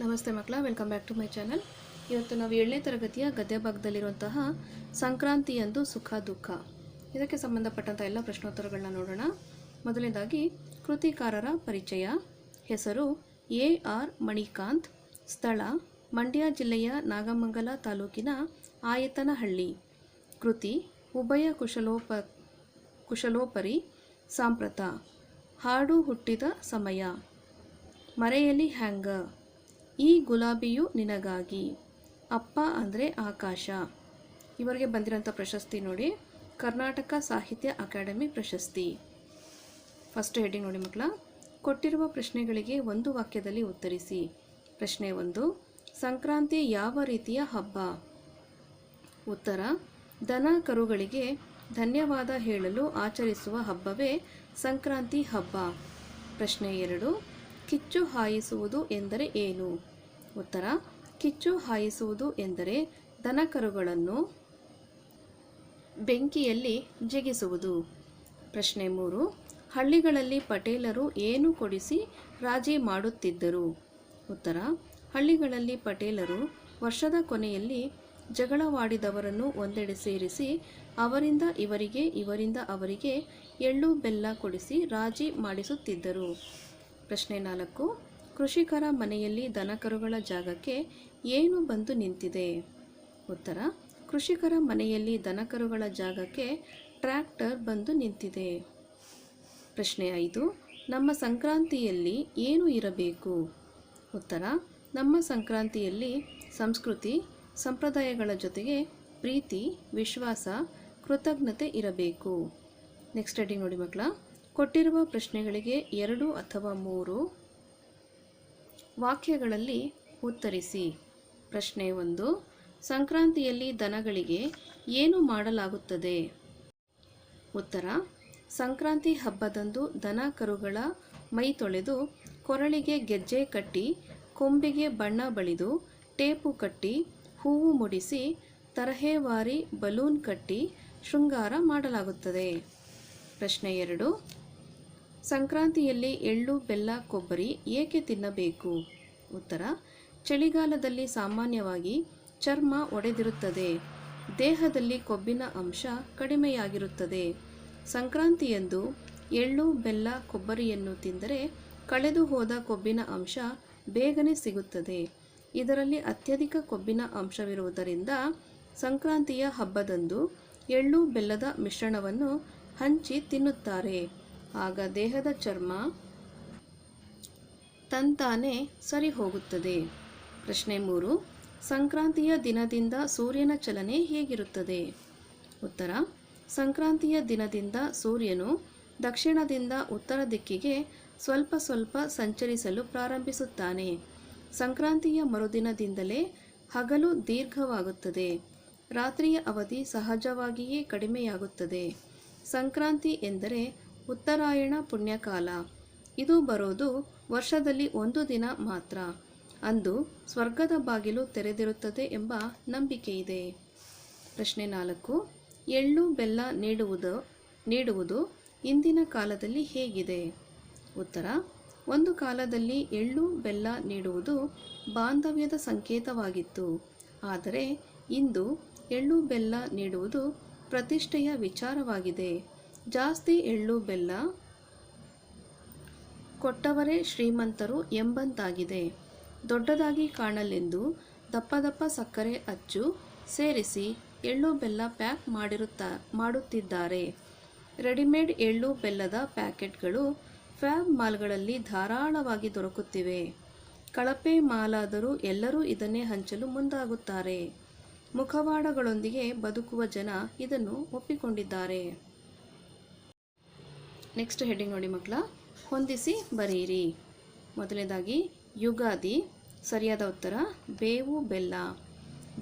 ನಮಸ್ತೆ ಮಕ್ಕಳ welcome back to my channel ಇವತ್ತು ನಾವು ಏಳನೇ ತರಗತಿಯ ಗದ್ಯ ಭಾಗದಲ್ಲಿರುವಂತಹ ಸಂಕ್ರಾಂತಿಯಂದು ಸುಖ, ದುಃಖ. ಇದಕ್ಕೆ ಸಂಬಂಧಪಟ್ಟಂಥ ಎಲ್ಲ ಪ್ರಶ್ನೋತ್ತರಗಳನ್ನ ನೋಡೋಣ. ಮೊದಲನೇದಾಗಿ, ಕೃತಿಕಾರರ ಪರಿಚಯ. ಹೆಸರು ಎ ಆರ್ ಮಣಿಕಾಂತ್. ಸ್ಥಳ ಮಂಡ್ಯ ಜಿಲ್ಲೆಯ ನಾಗಮಂಗಲ ತಾಲೂಕಿನ ಆಯತನಹಳ್ಳಿ. ಕೃತಿ, ಉಭಯ ಕುಶಲೋಪ, ಕುಶಲೋಪರಿ ಸಾಂಪ್ರತ. ಹಾಡು ಹುಟ್ಟಿದ ಸಮಯ. ಮರೆಯಲಿ ಹ್ಯಾಂಗ. ಈ ಗುಲಾಬಿಯು ನಿನಗಾಗಿ. ಅಪ್ಪ ಅಂದರೆ ಆಕಾಶ. ಇವರಿಗೆ ಬಂದಿರೋಂಥ ಪ್ರಶಸ್ತಿ ನೋಡಿ, ಕರ್ನಾಟಕ ಸಾಹಿತ್ಯ ಅಕಾಡೆಮಿ ಪ್ರಶಸ್ತಿ. ಫಸ್ಟ್ ಹೆಡ್ಡಿಂಗ್ ನೋಡಿ ಮಕ್ಕಳ, ಕೊಟ್ಟಿರುವ ಪ್ರಶ್ನೆಗಳಿಗೆ ಒಂದು ವಾಕ್ಯದಲ್ಲಿ ಉತ್ತರಿಸಿ. ಪ್ರಶ್ನೆ ಒಂದು, ಸಂಕ್ರಾಂತಿ ಯಾವ ರೀತಿಯ ಹಬ್ಬ? ಉತ್ತರ, ದನ ಕರುಗಳಿಗೆ ಧನ್ಯವಾದ ಹೇಳಲು ಆಚರಿಸುವ ಹಬ್ಬವೇ ಸಂಕ್ರಾಂತಿ ಹಬ್ಬ. ಪ್ರಶ್ನೆ ಎರಡು, ಕಿಚ್ಚು ಹಾಯಿಸುವುದು ಎಂದರೆ ಏನು? ಉತ್ತರ, ಕಿಚ್ಚು ಹಾಯಿಸುವುದು ಎಂದರೆ ದನಕರುಗಳನ್ನು ಬೆಂಕಿಯಲ್ಲಿ ಜಿಗಿಸುವುದು. ಪ್ರಶ್ನೆ ಮೂರು, ಹಳ್ಳಿಗಳಲ್ಲಿ ಪಟೇಲರು ಏನು ಕೊಡಿಸಿ ರಾಜಿ ಮಾಡುತ್ತಿದ್ದರು? ಉತ್ತರ, ಹಳ್ಳಿಗಳಲ್ಲಿ ಪಟೇಲರು ವರ್ಷದ ಕೊನೆಯಲ್ಲಿ ಜಗಳವಾಡಿದವರನ್ನು ಒಂದೆಡೆ ಸೇರಿಸಿ ಅವರಿಂದ ಇವರಿಗೆ, ಇವರಿಂದ ಅವರಿಗೆ ಎಳ್ಳು ಬೆಲ್ಲ ಕೊಡಿಸಿ ರಾಜಿ ಮಾಡಿಸುತ್ತಿದ್ದರು. ಪ್ರಶ್ನೆ ನಾಲ್ಕು ಕೃಷಿಕರ ಮನೆಯಲ್ಲಿ ದನಕರುಗಳ ಜಾಗಕ್ಕೆ ಏನು ಬಂದು ನಿಂತಿದೆ? ಉತ್ತರ, ಕೃಷಿಕರ ಮನೆಯಲ್ಲಿ ದನಕರುಗಳ ಜಾಗಕ್ಕೆ ಟ್ರ್ಯಾಕ್ಟರ್ ಬಂದು ನಿಂತಿದೆ. ಪ್ರಶ್ನೆ ಐದು, ನಮ್ಮ ಸಂಕ್ರಾಂತಿಯಲ್ಲಿ ಏನು ಇರಬೇಕು? ಉತ್ತರ, ನಮ್ಮ ಸಂಕ್ರಾಂತಿಯಲ್ಲಿ ಸಂಸ್ಕೃತಿ, ಸಂಪ್ರದಾಯಗಳ ಜೊತೆಗೆ ಪ್ರೀತಿ, ವಿಶ್ವಾಸ, ಕೃತಜ್ಞತೆ ಇರಬೇಕು. ನೆಕ್ಸ್ಟ್ ಅಡಿ ನೋಡಿ ಮಕ್ಕಳ, ಕೊಟ್ಟಿರುವ ಪ್ರಶ್ನೆಗಳಿಗೆ ಎರಡು ಅಥವಾ ಮೂರು ವಾಕ್ಯಗಳಲ್ಲಿ ಉತ್ತರಿಸಿ. ಪ್ರಶ್ನೆ ಒಂದು, ಸಂಕ್ರಾಂತಿಯಲ್ಲಿ ದನಗಳಿಗೆ ಏನು ಮಾಡಲಾಗುತ್ತದೆ? ಉತ್ತರ, ಸಂಕ್ರಾಂತಿ ಹಬ್ಬದಂದು ದನ ಕರುಗಳ ಮೈ ತೊಳೆದು ಕೊರಳಿಗೆ ಗೆಜ್ಜೆ ಕಟ್ಟಿ, ಕೊಂಬಿಗೆ ಬಣ್ಣ ಬಳಿದು ಟೇಪು ಕಟ್ಟಿ, ಹೂವು ಮುಡಿಸಿ ತರಹೇವಾರಿ ಬಲೂನ್ ಕಟ್ಟಿ ಶೃಂಗಾರ ಮಾಡಲಾಗುತ್ತದೆ. ಪ್ರಶ್ನೆ ಎರಡು, ಸಂಕ್ರಾಂತಿಯಲ್ಲಿ ಎಳ್ಳು, ಬೆಲ್ಲ, ಕೊಬ್ಬರಿ ಏಕೆ ತಿನ್ನಬೇಕು? ಉತ್ತರ, ಚಳಿಗಾಲದಲ್ಲಿ ಸಾಮಾನ್ಯವಾಗಿ ಚರ್ಮ ಒಡೆದಿರುತ್ತದೆ. ದೇಹದಲ್ಲಿ ಕೊಬ್ಬಿನ ಅಂಶ ಕಡಿಮೆಯಾಗಿರುತ್ತದೆ. ಸಂಕ್ರಾಂತಿಯಂದು ಎಳ್ಳು, ಬೆಲ್ಲ, ಕೊಬ್ಬರಿಯನ್ನು ತಿಂದರೆ ಕಳೆದು ಹೋದ ಕೊಬ್ಬಿನ ಅಂಶ ಬೇಗನೆ ಸಿಗುತ್ತದೆ. ಇದರಲ್ಲಿ ಅತ್ಯಧಿಕ ಕೊಬ್ಬಿನ ಅಂಶವಿರುವುದರಿಂದ ಸಂಕ್ರಾಂತಿಯ ಹಬ್ಬದಂದು ಎಳ್ಳು, ಬೆಲ್ಲದ ಮಿಶ್ರಣವನ್ನು ಹಂಚಿ ತಿನ್ನುತ್ತಾರೆ. ಆಗ ದೇಹದ ಚರ್ಮ ತಂತಾನೆ ಸರಿ ಹೋಗುತ್ತದೆ ಪ್ರಶ್ನೆ ಮೂರು, ಸಂಕ್ರಾಂತಿಯ ದಿನದಿಂದ ಸೂರ್ಯನ ಚಲನೆ ಹೇಗಿರುತ್ತದೆ? ಉತ್ತರ, ಸಂಕ್ರಾಂತಿಯ ದಿನದಿಂದ ಸೂರ್ಯನು ದಕ್ಷಿಣದಿಂದ ಉತ್ತರ ದಿಕ್ಕಿಗೆ ಸ್ವಲ್ಪ ಸ್ವಲ್ಪ ಸಂಚರಿಸಲು ಪ್ರಾರಂಭಿಸುತ್ತಾನೆ. ಸಂಕ್ರಾಂತಿಯ ಮರುದಿನದಿಂದಲೇ ಹಗಲು ದೀರ್ಘವಾಗುತ್ತದೆ. ರಾತ್ರಿಯ ಅವಧಿ ಸಹಜವಾಗಿಯೇ ಕಡಿಮೆಯಾಗುತ್ತದೆ. ಸಂಕ್ರಾಂತಿ ಎಂದರೆ ಉತ್ತರಾಯಣ ಪುಣ್ಯಕಾಲ. ಇದು ಬರೋದು ವರ್ಷದಲ್ಲಿ ಒಂದು ದಿನ ಮಾತ್ರ. ಅಂದು ಸ್ವರ್ಗದ ಬಾಗಿಲು ತೆರೆದಿರುತ್ತದೆ ಎಂಬ ನಂಬಿಕೆ ಇದೆ. ಪ್ರಶ್ನೆ ನಾಲ್ಕು. ಎಳ್ಳು ಬೆಲ್ಲ ನೀಡುವುದು ನೀಡುವುದು ಇಂದಿನ ಕಾಲದಲ್ಲಿ ಹೇಗಿದೆ? ಉತ್ತರ. ಒಂದು ಕಾಲದಲ್ಲಿ ಎಳ್ಳು ಬೆಲ್ಲ ನೀಡುವುದು ಬಾಂಧವ್ಯದ ಸಂಕೇತವಾಗಿತ್ತು. ಆದರೆ ಇಂದು ಎಳ್ಳು ಬೆಲ್ಲ ನೀಡುವುದು ಪ್ರತಿಷ್ಠೆಯ ವಿಚಾರವಾಗಿದೆ. ಜಾಸ್ತಿ ಎಳ್ಳು ಬೆಲ್ಲ ಕೊಟ್ಟವರೇ ಶ್ರೀಮಂತರು ಎಂಬಂತಾಗಿದೆ. ದೊಡ್ಡದಾಗಿ ಕಾಣಲೆಂದು ದಪ್ಪ ದಪ್ಪ ಸಕ್ಕರೆ ಅಚ್ಚು ಸೇರಿಸಿ ಎಳ್ಳು ಬೆಲ್ಲ ಪ್ಯಾಕ್ ಮಾಡಿರುತ್ತಾ, ಮಾಡುತ್ತಿದ್ದಾರೆ. ರೆಡಿಮೇಡ್ ಎಳ್ಳು ಬೆಲ್ಲದ ಪ್ಯಾಕೆಟ್ಗಳು ಫ್ಯಾಬ್ ಮಾಲ್ಗಳಲ್ಲಿ ಧಾರಾಳವಾಗಿ ದೊರಕುತ್ತಿವೆ. ಕಳಪೆ ಮಾಲಾದರೂ ಎಲ್ಲರೂ ಇದನ್ನೇ ಹಂಚಲು ಮುಂದಾಗುತ್ತಾರೆ. ಮುಖವಾಡಗಳೊಂದಿಗೆ ಬದುಕುವ ಜನ ಇದನ್ನು ಒಪ್ಪಿಕೊಂಡಿದ್ದಾರೆ. ನೆಕ್ಸ್ಟ್ ಹೆಡ್ಡಿಂಗ್ ನೋಡಿ ಮಕ್ಕಳ. ಹೊಂದಿಸಿ ಬರೆಯಿರಿ. ಮೊದಲನೇದಾಗಿ, ಯುಗಾದಿ, ಸರಿಯಾದ ಉತ್ತರ, ಬೇವು, ಬೆಲ್ಲ.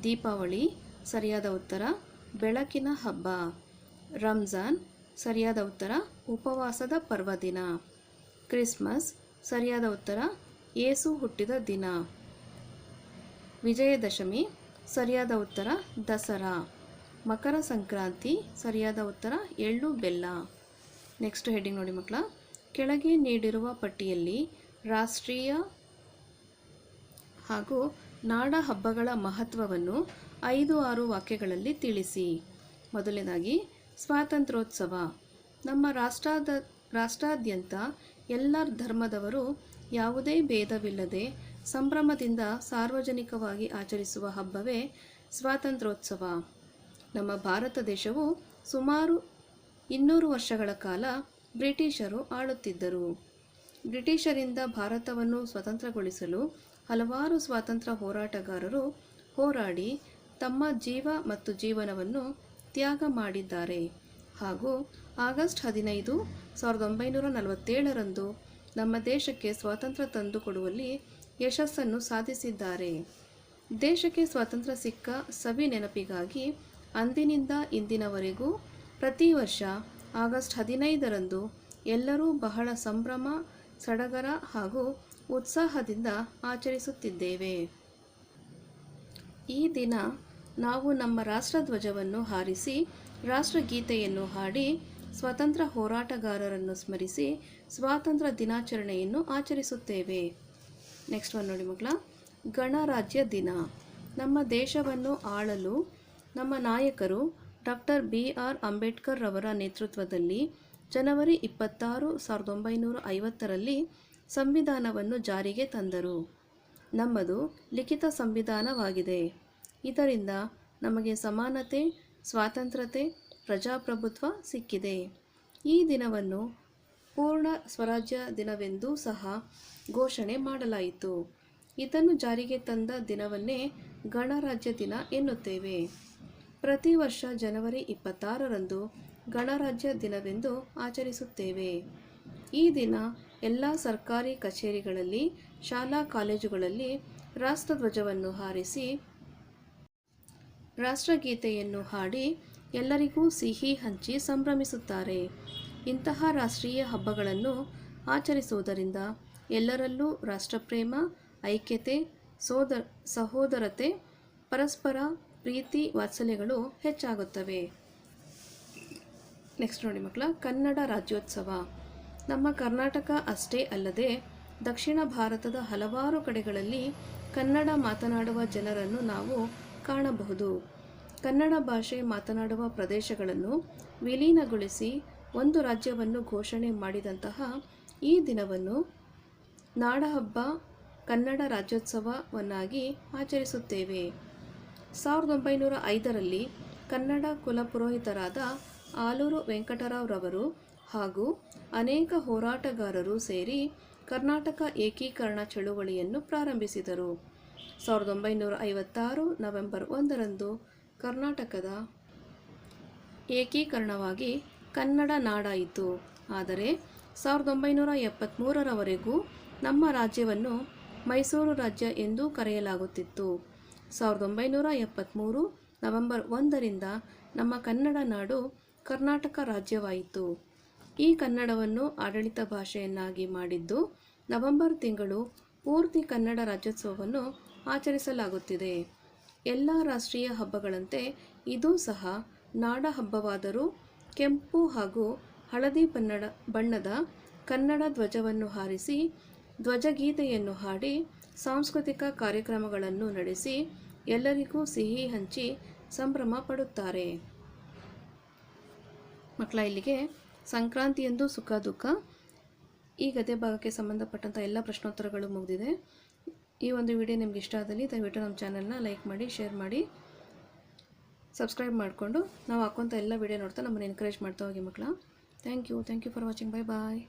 ದೀಪಾವಳಿ, ಸರಿಯಾದ ಉತ್ತರ, ಬೆಳಕಿನ ಹಬ್ಬ. ರಂಜಾನ್, ಸರಿಯಾದ ಉತ್ತರ, ಉಪವಾಸದ ಪರ್ವದಿನ. ಕ್ರಿಸ್ಮಸ್, ಸರಿಯಾದ ಉತ್ತರ, ಏಸು ಹುಟ್ಟಿದ ದಿನ. ವಿಜಯದಶಮಿ, ಸರಿಯಾದ ಉತ್ತರ, ದಸರಾ. ಮಕರ ಸಂಕ್ರಾಂತಿ, ಸರಿಯಾದ ಉತ್ತರ, ಎಳ್ಳು ಬೆಲ್ಲ. ನೆಕ್ಸ್ಟ್ ಹೆಡ್ಡಿಂಗ್ ನೋಡಿ ಮಕ್ಕಳ. ಕೆಳಗೆ ನೀಡಿರುವ ಪಟ್ಟಿಯಲ್ಲಿ ರಾಷ್ಟ್ರೀಯ ಹಾಗೂ ನಾಡ ಹಬ್ಬಗಳ ಮಹತ್ವವನ್ನು ಐದು ಆರು ವಾಕ್ಯಗಳಲ್ಲಿ ತಿಳಿಸಿ. ಮೊದಲನೇದಾಗಿ, ಸ್ವಾತಂತ್ರ್ಯೋತ್ಸವ. ನಮ್ಮ ರಾಷ್ಟ್ರದ, ರಾಷ್ಟ್ರಾದ್ಯಂತ ಎಲ್ಲ ಧರ್ಮದವರು ಯಾವುದೇ ಭೇದವಿಲ್ಲದೆ ಸಂಭ್ರಮದಿಂದ ಸಾರ್ವಜನಿಕವಾಗಿ ಆಚರಿಸುವ ಹಬ್ಬವೇ ಸ್ವಾತಂತ್ರ್ಯೋತ್ಸವ. ನಮ್ಮ ಭಾರತ ದೇಶವು ಸುಮಾರು ಇನ್ನೂರು ವರ್ಷಗಳ ಕಾಲ ಬ್ರಿಟಿಷರು ಆಳುತ್ತಿದ್ದರು. ಬ್ರಿಟಿಷರಿಂದ ಭಾರತವನ್ನು ಸ್ವತಂತ್ರಗೊಳಿಸಲು ಹಲವಾರು ಸ್ವಾತಂತ್ರ್ಯ ಹೋರಾಟಗಾರರು ಹೋರಾಡಿ ತಮ್ಮ ಜೀವ ಮತ್ತು ಜೀವನವನ್ನು ತ್ಯಾಗ ಮಾಡಿದ್ದಾರೆ. ಹಾಗೂ ಆಗಸ್ಟ್ ಹದಿನೈದು, ಸಾವಿರದ ಒಂಬೈನೂರ ನಲವತ್ತೇಳರಂದು ನಮ್ಮ ದೇಶಕ್ಕೆ ಸ್ವಾತಂತ್ರ್ಯ ತಂದುಕೊಡುವಲ್ಲಿ ಯಶಸ್ಸನ್ನು ಸಾಧಿಸಿದ್ದಾರೆ. ದೇಶಕ್ಕೆ ಸ್ವಾತಂತ್ರ್ಯ ಸಿಕ್ಕ ಸವಿ ನೆನಪಿಗಾಗಿ ಅಂದಿನಿಂದ ಇಂದಿನವರೆಗೂ ಪ್ರತಿ ವರ್ಷ ಆಗಸ್ಟ್ ಹದಿನೈದರಂದು ಎಲ್ಲರೂ ಬಹಳ ಸಂಭ್ರಮ, ಸಡಗರ ಹಾಗೂ ಉತ್ಸಾಹದಿಂದ ಆಚರಿಸುತ್ತಿದ್ದೇವೆ. ಈ ದಿನ ನಾವು ನಮ್ಮ ರಾಷ್ಟ್ರಧ್ವಜವನ್ನು ಹಾರಿಸಿ, ರಾಷ್ಟ್ರಗೀತೆಯನ್ನು ಹಾಡಿ, ಸ್ವತಂತ್ರ ಹೋರಾಟಗಾರರನ್ನು ಸ್ಮರಿಸಿ, ಸ್ವಾತಂತ್ರ್ಯ ದಿನಾಚರಣೆಯನ್ನು ಆಚರಿಸುತ್ತೇವೆ. ನೆಕ್ಸ್ಟ್ ಒನ್ ನೋಡಿ ಮಕ್ಕಳ, ಗಣರಾಜ್ಯ ದಿನ. ನಮ್ಮ ದೇಶವನ್ನು ಆಳಲು ನಮ್ಮ ನಾಯಕರು ಡಾಕ್ಟರ್ ಬಿ ಆರ್ ಅಂಬೇಡ್ಕರ್ ರವರ ನೇತೃತ್ವದಲ್ಲಿ ಜನವರಿ ಇಪ್ಪತ್ತಾರು, ಸಾವಿರದ ಒಂಬೈನೂರ ಐವತ್ತರಲ್ಲಿ ಸಂವಿಧಾನವನ್ನು ಜಾರಿಗೆ ತಂದರು. ನಮ್ಮದು ಲಿಖಿತ ಸಂವಿಧಾನವಾಗಿದೆ. ಇದರಿಂದ ನಮಗೆ ಸಮಾನತೆ, ಸ್ವಾತಂತ್ರ್ಯತೆ, ಪ್ರಜಾಪ್ರಭುತ್ವ ಸಿಕ್ಕಿದೆ. ಈ ದಿನವನ್ನು ಪೂರ್ಣ ಸ್ವರಾಜ್ಯ ದಿನವೆಂದೂ ಸಹ ಘೋಷಣೆ ಮಾಡಲಾಯಿತು. ಇದನ್ನು ಜಾರಿಗೆ ತಂದ ದಿನವನ್ನೇ ಗಣರಾಜ್ಯ ದಿನ ಎನ್ನುತ್ತೇವೆ. ಪ್ರತಿ ವರ್ಷ ಜನವರಿ ಇಪ್ಪತ್ತಾರರಂದು ಗಣರಾಜ್ಯ ದಿನವೆಂದು ಆಚರಿಸುತ್ತೇವೆ. ಈ ದಿನ ಎಲ್ಲ ಸರ್ಕಾರಿ ಕಚೇರಿಗಳಲ್ಲಿ, ಶಾಲಾ ಕಾಲೇಜುಗಳಲ್ಲಿ ರಾಷ್ಟ್ರಧ್ವಜವನ್ನು ಹಾರಿಸಿ, ರಾಷ್ಟ್ರಗೀತೆಯನ್ನು ಹಾಡಿ ಎಲ್ಲರಿಗೂ ಸಿಹಿ ಹಂಚಿ ಸಂಭ್ರಮಿಸುತ್ತಾರೆ. ಇಂತಹ ರಾಷ್ಟ್ರೀಯ ಹಬ್ಬಗಳನ್ನು ಆಚರಿಸುವುದರಿಂದ ಎಲ್ಲರಲ್ಲೂ ರಾಷ್ಟ್ರಪ್ರೇಮ, ಐಕ್ಯತೆ, ಸೋದರ, ಸಹೋದರತೆ, ಪರಸ್ಪರ ಪ್ರೀತಿ ವಾತ್ಸಲ್ಯಗಳು ಹೆಚ್ಚಾಗುತ್ತವೆ. ನೆಕ್ಸ್ಟ್ ನೋಡಿ ಮಕ್ಕಳ, ಕನ್ನಡ ರಾಜ್ಯೋತ್ಸವ. ನಮ್ಮ ಕರ್ನಾಟಕ ಅಷ್ಟೇ ಅಲ್ಲದೆ ದಕ್ಷಿಣ ಭಾರತದ ಹಲವಾರು ಕಡೆಗಳಲ್ಲಿ ಕನ್ನಡ ಮಾತನಾಡುವ ಜನರನ್ನು ನಾವು ಕಾಣಬಹುದು. ಕನ್ನಡ ಭಾಷೆ ಮಾತನಾಡುವ ಪ್ರದೇಶಗಳನ್ನು ವಿಲೀನಗೊಳಿಸಿ ಒಂದು ರಾಜ್ಯವನ್ನು ಘೋಷಣೆ ಮಾಡಿದಂತಹ ಈ ದಿನವನ್ನು ನಾಡಹಬ್ಬ ಕನ್ನಡ ರಾಜ್ಯೋತ್ಸವವನ್ನಾಗಿ ಆಚರಿಸುತ್ತೇವೆ. ಸಾವಿರದ ಒಂಬೈನೂರ ಐದರಲ್ಲಿ ಕನ್ನಡ ಕುಲಪುರೋಹಿತರಾದ ಆಲೂರು ವೆಂಕಟರಾವ್ರವರು ಹಾಗೂ ಅನೇಕ ಹೋರಾಟಗಾರರು ಸೇರಿ ಕರ್ನಾಟಕ ಏಕೀಕರಣ ಚಳುವಳಿಯನ್ನು ಪ್ರಾರಂಭಿಸಿದರು. ಸಾವಿರದ ಒಂಬೈನೂರ ಐವತ್ತಾರು ನವೆಂಬರ್ ಒಂದರಂದು ಕರ್ನಾಟಕದ ಏಕೀಕರಣವಾಗಿ ಕನ್ನಡ ನಾಡಾಯಿತು. ಆದರೆ ಸಾವಿರದ ಒಂಬೈನೂರ ಎಪ್ಪತ್ತ್ಮೂರರವರೆಗೂ ನಮ್ಮ ರಾಜ್ಯವನ್ನು ಮೈಸೂರು ರಾಜ್ಯ ಎಂದೂ ಕರೆಯಲಾಗುತ್ತಿತ್ತು. ಸಾವಿರದ ಒಂಬೈನೂರ ಎಪ್ಪತ್ತ್ಮೂರು ನವೆಂಬರ್ ಒಂದರಿಂದ ನಮ್ಮ ಕನ್ನಡ ನಾಡು ಕರ್ನಾಟಕ ರಾಜ್ಯವಾಯಿತು. ಈ ಕನ್ನಡವನ್ನು ಆಡಳಿತ ಭಾಷೆಯನ್ನಾಗಿ ಮಾಡಿದ್ದು ನವೆಂಬರ್ ತಿಂಗಳು ಪೂರ್ತಿ ಕನ್ನಡ ರಾಜ್ಯೋತ್ಸವವನ್ನು ಆಚರಿಸಲಾಗುತ್ತಿದೆ. ಎಲ್ಲ ರಾಷ್ಟ್ರೀಯ ಹಬ್ಬಗಳಂತೆ ಇದೂ ಸಹ ನಾಡ ಹಬ್ಬವಾದರೂ ಕೆಂಪು ಹಾಗೂ ಹಳದಿ ಬಣ್ಣದ ಬಣ್ಣದ ಕನ್ನಡ ಧ್ವಜವನ್ನು ಹಾರಿಸಿ ಧ್ವಜಗೀತೆಯನ್ನು ಹಾಡಿ ಸಾಂಸ್ಕೃತಿಕ ಕಾರ್ಯಕ್ರಮಗಳನ್ನು ನಡೆಸಿ ಎಲ್ಲರಿಗೂ ಸಿಹಿ ಹಂಚಿ ಸಂಭ್ರಮ ಪಡುತ್ತಾರೆ. ಮಕ್ಕಳ ಇಲ್ಲಿಗೆ ಸಂಕ್ರಾಂತಿಯಂದು ಸುಖ ದುಃಖ. ಈ ಗದ್ಯ ಭಾಗಕ್ಕೆ ಸಂಬಂಧಪಟ್ಟಂಥ ಎಲ್ಲ ಪ್ರಶ್ನೋತ್ತರಗಳು ಮುಗಿದಿದೆ. ಈ ಒಂದು ವಿಡಿಯೋ ನಿಮ್ಗೆ ಇಷ್ಟ ಆದಲ್ಲಿ ದಯವಿಟ್ಟು ನಮ್ಮ ಚಾನಲ್ನ ಲೈಕ್ ಮಾಡಿ, ಶೇರ್ ಮಾಡಿ, ಸಬ್ಸ್ಕ್ರೈಬ್ ಮಾಡಿಕೊಂಡು ನಾವು ಹಾಕೋಂಥ ಎಲ್ಲ ವಿಡಿಯೋ ನೋಡ್ತಾ ನಮ್ಮನ್ನು ಎನ್ಕರೇಜ್ ಮಾಡ್ತಾ ಹೋಗಿ ಮಕ್ಕಳ. Thank you thank you for watching bye bye